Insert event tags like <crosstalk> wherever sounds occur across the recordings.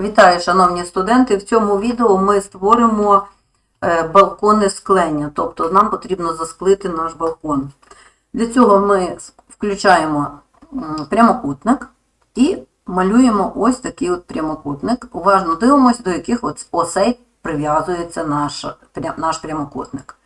Вітаю, шановні студенти! В цьому відео ми створимо е, балкони склення, тобто нам потрібно засклити наш балкон. Для цього ми включаємо прямокутник і малюємо ось такий от прямокутник. Уважно дивимося, до яких от осей прив'язується наш, наш прямокутник.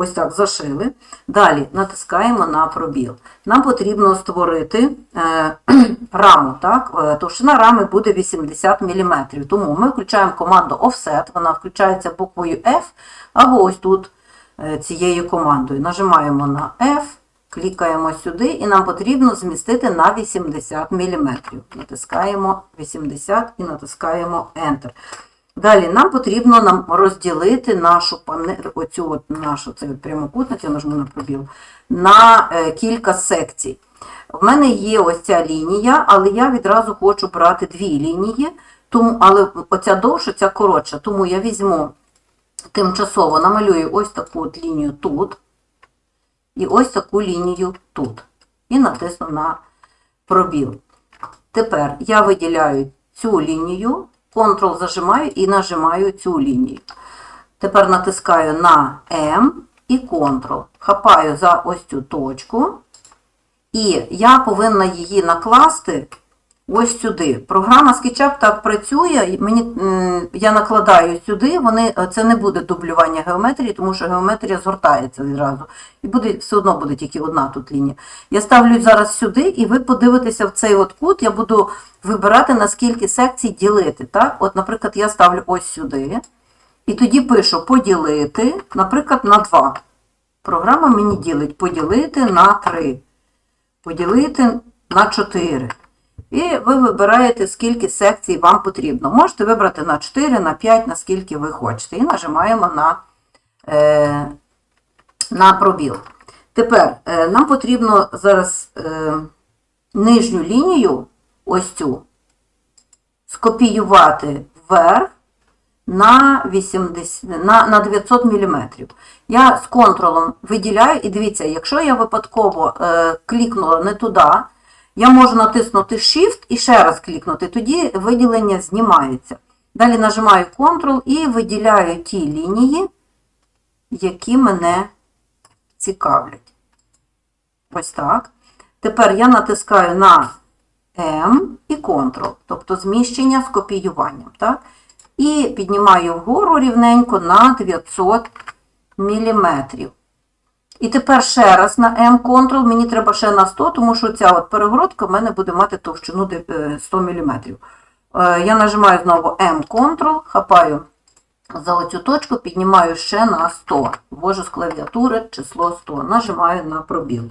Ось так зашили. Далі натискаємо на пробіл. Нам потрібно створити е, <clears throat> раму. Так? Е, Товщина рами буде 80 мм. Тому ми включаємо команду Offset, вона включається буквою F або ось тут е, цією командою. Нажимаємо на F, клікаємо сюди і нам потрібно змістити на 80 мм. Натискаємо 80 і натискаємо Enter. Далі нам потрібно нам розділити нашу панель, оцю от нашу цей прямокутник, я нажму на пробіл, на е, кілька секцій. В мене є ось ця лінія, але я відразу хочу брати дві лінії, тому, але оця довша, ця коротша. Тому я візьму тимчасово намалюю ось таку от лінію тут, і ось таку лінію тут. І натисну на пробіл. Тепер я виділяю цю лінію, Ctrl зажимаю і нажимаю цю лінію. Тепер натискаю на М і Ctrl. Хапаю за ось цю точку. І я повинна її накласти ось сюди. Програма SketchUp так працює. Мені, я накладаю сюди, вони, це не буде дублювання геометрії, тому що геометрія згортається відразу. І буде, все одно буде тільки одна тут лінія. Я ставлю зараз сюди, і ви подивитеся в цей от кут, я буду вибирати, на скільки секцій ділити. Так? От, наприклад, я ставлю ось сюди. І тоді пишу поділити, наприклад, на 2. Програма мені ділить поділити на 3, поділити на 4. І ви вибираєте, скільки секцій вам потрібно. Можете вибрати на 4, на 5, на скільки ви хочете. І нажимаємо на, е, на пробіл. Тепер е, нам потрібно зараз е, нижню лінію, ось цю, скопіювати вверх на, 80, на, на 900 мм. Я з контролом виділяю, і дивіться, якщо я випадково е, клікнула не туди, я можу натиснути Shift і ще раз клікнути, тоді виділення знімається. Далі нажимаю Ctrl і виділяю ті лінії, які мене цікавлять. Ось так. Тепер я натискаю на M і Ctrl, тобто зміщення з копіюванням. Так? І піднімаю вгору рівненько на 900 мм. І тепер ще раз на M-Ctrl, мені треба ще на 100, тому що ця от перегородка в мене буде мати товщину е, 100 мм. Я нажимаю знову M-Ctrl, хапаю за оцю точку, піднімаю ще на 100. Ввожу з клавіатури число 100, нажимаю на пробіл.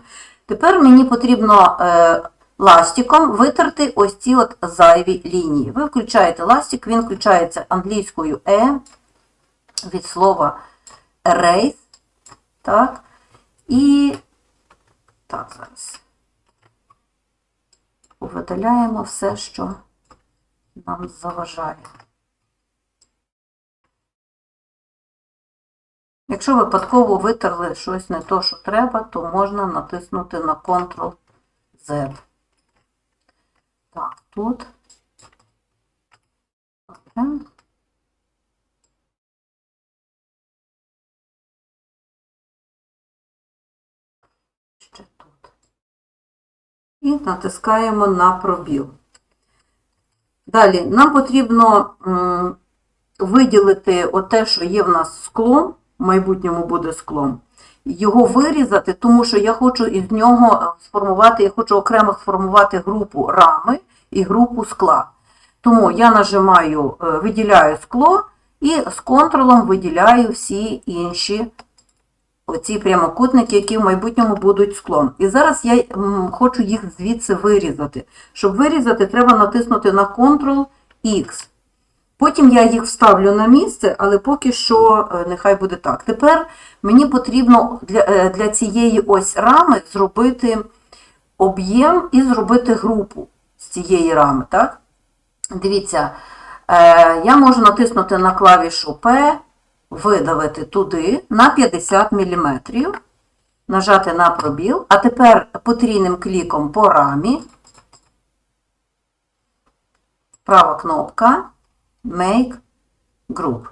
Тепер мені потрібно е, ластиком витерти ось ці от зайві лінії. Ви включаєте ластик, він включається англійською E від слова erase. Так. І так, зараз видаляємо все, що нам заважає. Якщо випадково витерли щось не то, що треба, то можна натиснути на Ctrl-Z. Так, тут. Добре. Ще тут. І натискаємо на пробіл. Далі нам потрібно виділити оте, що є в нас склом, в майбутньому буде склом, його вирізати, тому що я хочу із нього сформувати, я хочу окремо сформувати групу рами і групу скла. Тому я нажимаю, е, виділяю скло і з контролом виділяю всі інші оці прямокутники, які в майбутньому будуть склом. І зараз я хочу їх звідси вирізати. Щоб вирізати, треба натиснути на Ctrl-X. Потім я їх вставлю на місце, але поки що е, нехай буде так. Тепер мені потрібно для, е, для цієї ось рами зробити об'єм і зробити групу з цієї рами. Так? Дивіться, е, я можу натиснути на клавішу P, видавити туди на 50 мм, нажати на пробіл, а тепер потрійним кліком по рамі, права кнопка, Make Group.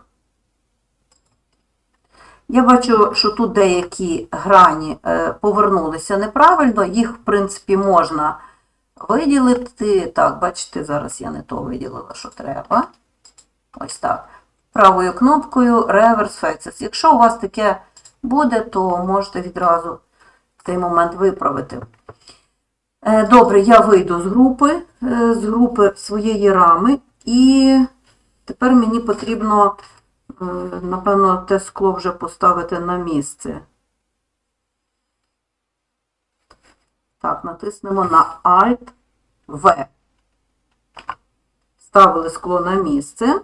Я бачу, що тут деякі грані е, повернулися неправильно, їх, в принципі, можна виділити. Так, бачите, зараз я не то виділила, що треба. Ось так. Правою кнопкою Reverse Faces. Якщо у вас таке буде, то можете відразу в цей момент виправити. Е, Добре, я вийду з групи, е, з групи своєї рами, і тепер мені потрібно, е, напевно, те скло вже поставити на місце. Так, натиснемо на Alt V. Ставили скло на місце.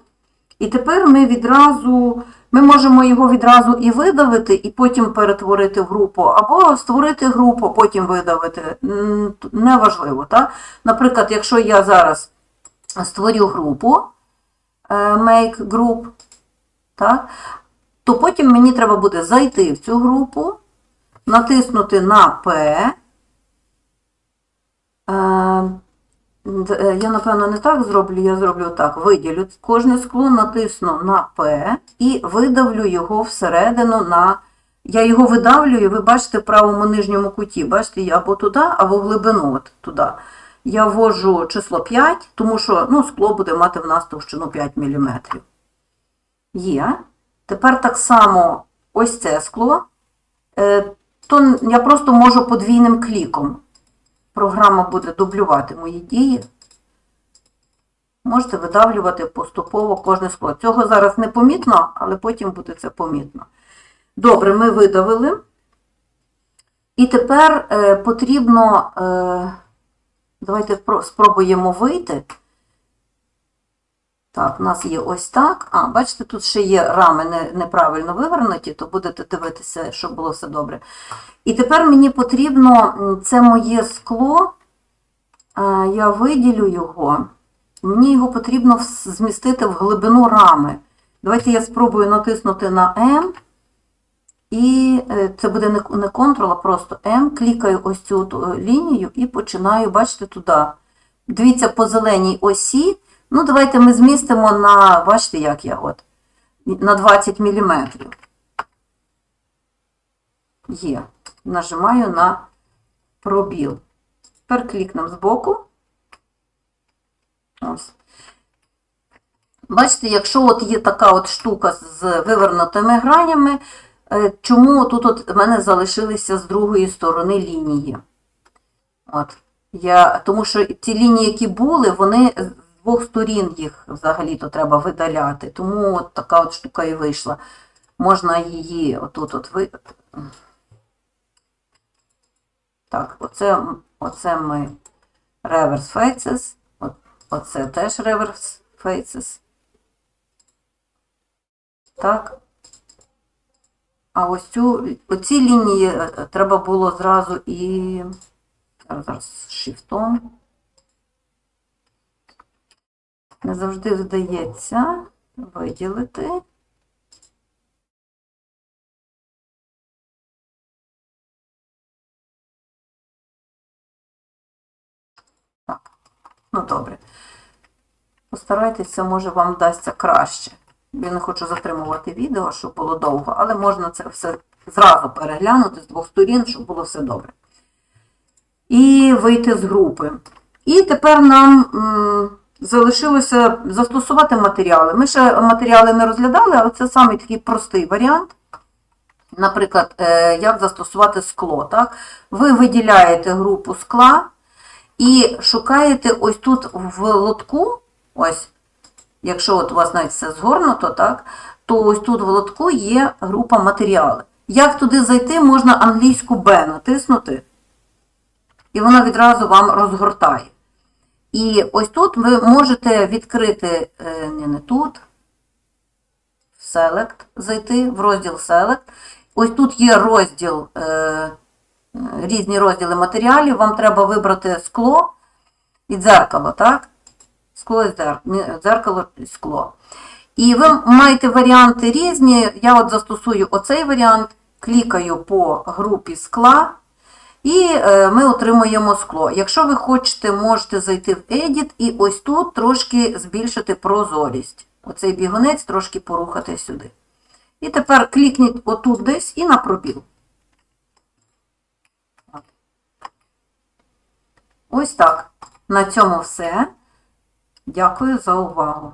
І тепер ми відразу, ми можемо його відразу і видавити, і потім перетворити в групу, або створити групу, потім видавити. Неважливо, так? Наприклад, якщо я зараз створю групу, е, make group, так? то потім мені треба буде зайти в цю групу, натиснути на P. Е, Я, напевно, не так зроблю, я зроблю так. Виділю кожне скло, натисну на P і видавлю його всередину на. Я його видавлюю, ви бачите в правому нижньому куті. Бачите, я або туди, або в глибину от туди. Я ввожу число 5, тому що ну, скло буде мати в нас товщину 5 мм. Є. Тепер так само ось це скло. Е, То я просто можу подвійним кліком програма буде дублювати мої дії. Можете видавлювати поступово кожне скло. Цього зараз не помітно, але потім буде це помітно. Добре, ми видавили. І тепер е, потрібно, е, давайте спробуємо вийти. Так, у нас є ось так. А, бачите, тут ще є рами не, неправильно вивернуті, то будете дивитися, щоб було все добре. І тепер мені потрібно, це моє скло, я виділю його, мені його потрібно змістити в глибину рами. Давайте я спробую натиснути на М, і е, це буде не не Ctrl, а просто М, клікаю ось цю е, лінію і починаю, бачите, туди. Дивіться по зеленій осі. Ну, давайте ми змістимо на, бачите, як я от, на 20 мм. Є. Нажимаю на пробіл. Тепер клікнемо збоку. Ось. Бачите, якщо от є така от штука з вивернутими гранями, е, чому тут от в мене залишилися з другої сторони лінії? От. Я, тому що ті лінії, які були, вони двох сторін їх взагалі-то треба видаляти. Тому от така от штука і вийшла. Можна її отут от ви... Так, оце, оце ми reverse faces. Оце теж reverse faces. Так. А ось цю, оці лінії е, е, треба було зразу і зараз, шифтом. Не завжди вдається виділити. Так, ну добре. Постарайтеся, може вам вдасться краще. Я не хочу затримувати відео, щоб було довго, але можна це все зразу переглянути з двох сторін, щоб було все добре. І вийти з групи. І тепер нам залишилося застосувати матеріали. Ми ще матеріали не розглядали, але це самий такий простий варіант. Наприклад, е, як застосувати скло. Так? Ви виділяєте групу скла і шукаєте ось тут в лотку, ось, якщо от у вас навіть все згорнуто, так, то ось тут в лотку є група матеріали. Як туди зайти, можна англійську B натиснути, і вона відразу вам розгортає. І ось тут ви можете відкрити, е, ні, не тут, в Select, зайти в розділ Select. Ось тут є розділ, е, різні розділи матеріалів. Вам треба вибрати скло і дзеркало, так? Скло і дзеркало і скло. І ви маєте варіанти різні. Я от застосую оцей варіант, клікаю по групі скла, і е, ми отримуємо скло. Якщо ви хочете, можете зайти в Edit і ось тут трошки збільшити прозорість. оцей бігунець трошки порухати сюди. І тепер клікніть отут десь і на пробіл. Ось так. На цьому все. Дякую за увагу.